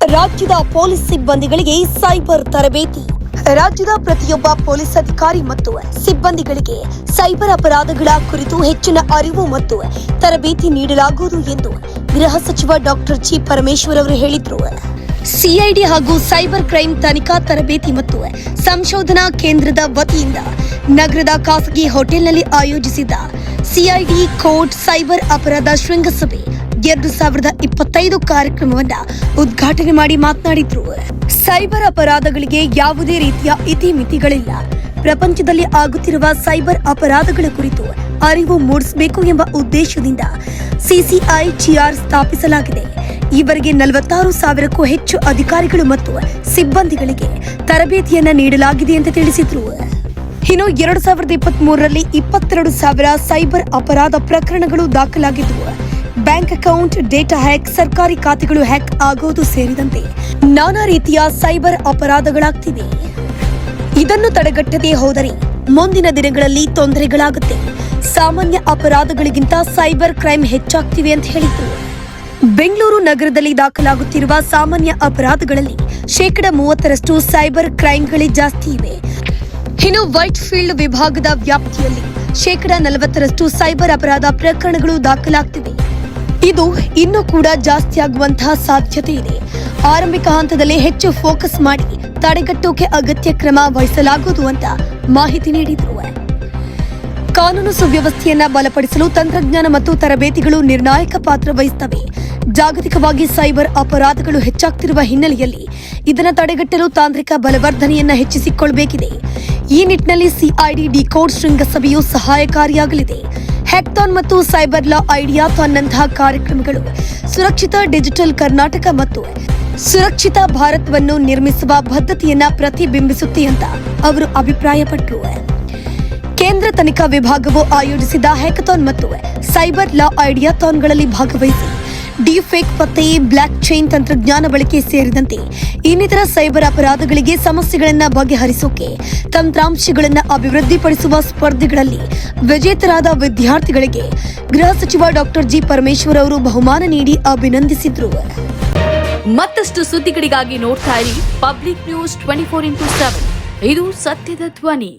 ರಾಜ್ಯದ police ಸಿಬ್ಬಂದಿಗಳಿಗೆ cyber ತರಬೇತಿ. ರಾಜ್ಯದ ಪ್ರತಿಯೊಬ್ಬ ಪೊಲೀಸ್ ಅಧಿಕಾರಿ ಮತ್ತು ಸಿಬ್ಬಂದಿಗಳಿಗೆ ಸೈಬರ್ ಅಪರಾಧಗಳ ಕುರಿತು ಹೆಚ್ಚಿನ ಅರಿವು ಮತ್ತು ತರಬೇತಿ ನೀಡಲಾಗುವುದು ಎಂದು ಗೃಹ ಸಚಿವ ಡಾಕ್ಟರ್ ಜಿ ಪರಮೇಶ್ವರ್ ಅವರು ಹೇಳಿದರು. ಸಿಐಡಿ ಹಾಗೂ ಸೈಬರ್ ಕ್ರೈಂ ತನಿಖಾ ತರಬೇತಿ ಮತ್ತು ಸಂಶೋಧನಾ ಕೇಂದ್ರದ ವತಿಯಿಂದ ನಗರದ ಖಾಸಗಿ ಹೋಟೆಲ್ನಲ್ಲಿ ಆಯೋಜಿಸಿದ್ದ ಸಿಐಡಿ ಕೋರ್ಟ್ ಸೈಬರ್ ಅಪರಾಧ ಶೃಂಗಸಭೆ ಎರಡು ಸಾವಿರದ ಇಪ್ಪತ್ತೈದು ಕಾರ್ಯಕ್ರಮವನ್ನ ಉದ್ಘಾಟನೆ ಮಾಡಿ ಮಾತನಾಡಿದ್ರು. ಸೈಬರ್ ಅಪರಾಧಗಳಿಗೆ ಯಾವುದೇ ರೀತಿಯ ಇತಿಮಿತಿಗಳಿಲ್ಲ. ಪ್ರಪಂಚದಲ್ಲಿ ಆಗುತ್ತಿರುವ ಸೈಬರ್ ಅಪರಾಧಗಳ ಕುರಿತು ಅರಿವು ಮೂಡಿಸಬೇಕು ಎಂಬ ಉದ್ದೇಶದಿಂದ ಸಿಸಿಐಟಿಆರ್ ಸ್ಥಾಪಿಸಲಾಗಿದೆ. ಈವರೆಗೆ ನಲವತ್ತಾರು ಸಾವಿರಕ್ಕೂ ಹೆಚ್ಚು ಅಧಿಕಾರಿಗಳು ಮತ್ತು ಸಿಬ್ಬಂದಿಗಳಿಗೆ ತರಬೇತಿಯನ್ನ ನೀಡಲಾಗಿದೆ ಎಂದು ತಿಳಿಸಿದ್ರು. ಇನ್ನು ಎರಡು ಸಾವಿರದ ಇಪ್ಪತ್ತ್ ಮೂರರಲ್ಲಿ ಇಪ್ಪತ್ತೆರಡು ಸಾವಿರ ಸೈಬರ್ ಅಪರಾಧ ಪ್ರಕರಣಗಳು ದಾಖಲಾಗಿದ್ದವು ಬ್ಯಾಂಕ್ ಅಕೌಂಟ್, ಡೇಟಾ ಹ್ಯಾಕ್, ಸರ್ಕಾರಿ ಖಾತೆಗಳು ಹ್ಯಾಕ್ ಆಗೋದು ಸೇರಿದಂತೆ ನಾನಾ ರೀತಿಯ ಸೈಬರ್ ಅಪರಾಧಗಳಾಗ್ತಿವೆ. ಇದನ್ನು ತಡೆಗಟ್ಟದೇ ಹೋದರೆ ಮುಂದಿನ ದಿನಗಳಲ್ಲಿ ತೊಂದರೆಗಳಾಗುತ್ತೆ. ಸಾಮಾನ್ಯ ಅಪರಾಧಗಳಿಗಿಂತ ಸೈಬರ್ ಕ್ರೈಮ್ ಹೆಚ್ಚಾಗ್ತಿವೆ ಅಂತ ಹೇಳಿದ್ರು. ಬೆಂಗಳೂರು ನಗರದಲ್ಲಿ ದಾಖಲಾಗುತ್ತಿರುವ ಸಾಮಾನ್ಯ ಅಪರಾಧಗಳಲ್ಲಿ ಶೇಕಡ ಮೂವತ್ತರಷ್ಟು ಸೈಬರ್ ಕ್ರೈಮ್ಗಳೇ ಜಾಸ್ತಿ ಇವೆ. ಇನ್ನು ವೈಟ್ ಫೀಲ್ಡ್ ವಿಭಾಗದ ವ್ಯಾಪ್ತಿಯಲ್ಲಿ ಶೇಕಡ ನಲವತ್ತರಷ್ಟು ಸೈಬರ್ ಅಪರಾಧ ಪ್ರಕರಣಗಳು ದಾಖಲಾಗ್ತಿವೆ. ಇದು ಇನ್ನೂ ಕೂಡ ಜಾಸ್ತಿ ಆಗುವಂತಹ ಸಾಧ್ಯತೆ ಇದೆ. ಆರಂಭಿಕ ಹಂತದಲ್ಲಿ ಹೆಚ್ಚು ಫೋಕಸ್ ಮಾಡಿ ತಡೆಗಟ್ಟೋಕೆ ಅಗತ್ಯ ಕ್ರಮ ವಹಿಸಲಾಗುವುದು ಅಂತ ಮಾಹಿತಿ ನೀಡಿದರು ಕಾನೂನು ಸುವ್ಯವಸ್ಥೆಯನ್ನ ಬಲಪಡಿಸಲು ತಂತ್ರಜ್ಞಾನ ಮತ್ತು ತರಬೇತಿಗಳು ನಿರ್ಣಾಯಕ ಪಾತ್ರ ವಹಿಸುತ್ತವೆ ಜಾಗತಿಕವಾಗಿ ಸೈಬರ್ ಅಪರಾಧಗಳು ಹೆಚ್ಚಾಗ್ತಿರುವ ಹಿನ್ನೆಲೆಯಲ್ಲಿ ಇದನ್ನು ತಡೆಗಟ್ಟಲು ತಾಂತ್ರಿಕ ಬಲವರ್ಧನೆಯನ್ನ ಹೆಚ್ಚಿಸಿಕೊಳ್ಳಬೇಕಿದೆ ಈ ನಿಟ್ಟಿನಲ್ಲಿ ಸಿಐಡಿ ಡಿಕೋಡ್ ಶೃಂಗಸಭೆಯು ಸಹಾಯಕಾರಿಯಾಗಲಿದೆ. ಹ್ಯಾಕ್ಥಾನ್ ಮತ್ತು ಸೈಬರ್ ಲಾ ಐಡಿಯಾಥಾನ್ನಂತಹ ಕಾರ್ಯಕ್ರಮಗಳು ಸುರಕ್ಷಿತ ಡಿಜಿಟಲ್ ಕರ್ನಾಟಕ ಮತ್ತು ಸುರಕ್ಷಿತ ಭಾರತವನ್ನು ನಿರ್ಮಿಸುವ ಬದ್ಧತೆಯನ್ನ ಪ್ರತಿಬಿಂಬಿಸುತ್ತೆ ಅಂತ ಅವರು ಅಭಿಪ್ರಾಯಪಟ್ಟರು ಕೇಂದ್ರ ತನಿಖಾ ವಿಭಾಗವು ಆಯೋಜಿಸಿದ ಹ್ಯಾಕಥಾನ್ ಮತ್ತು ಸೈಬರ್ ಲಾ ಐಡಿಯಾಥಾನ್ಗಳಲ್ಲಿ ಭಾಗವಹಿಸಿ ಡಿಫೇಕ್ ಪತ್ತೆ, ಬ್ಲಾಕ್ ಚೈನ್ ತಂತ್ರಜ್ಞಾನ ಬಳಕೆ ಸೇರಿದಂತೆ ಇನ್ನಿತರ ಸೈಬರ್ ಅಪರಾಧಗಳಿಗೆ ಸಮಸ್ಯೆಗಳನ್ನು ಬಗೆಹರಿಸೋಕೆ, ತಂತ್ರಾಂಶಗಳನ್ನು ಅಭಿವೃದ್ಧಿಪಡಿಸುವ ಸ್ಪರ್ಧೆಗಳಲ್ಲಿ ವಿಜೇತರಾದ ವಿದ್ಯಾರ್ಥಿಗಳಿಗೆ ಗೃಹ ಸಚಿವ ಡಾಕ್ಟರ್ ಜಿ ಪರಮೇಶ್ವರ್ ಅವರು ಬಹುಮಾನ ನೀಡಿ ಅಭಿನಂದಿಸಿದ್ರು. ಮತ್ತಷ್ಟು ಸುದ್ದಿಗಳಿಗಾಗಿ ನೋಡ್ತಾ ಇರಿ public news twenty four into seven. ಇದು ಸತ್ಯದ ಧ್ವನಿ.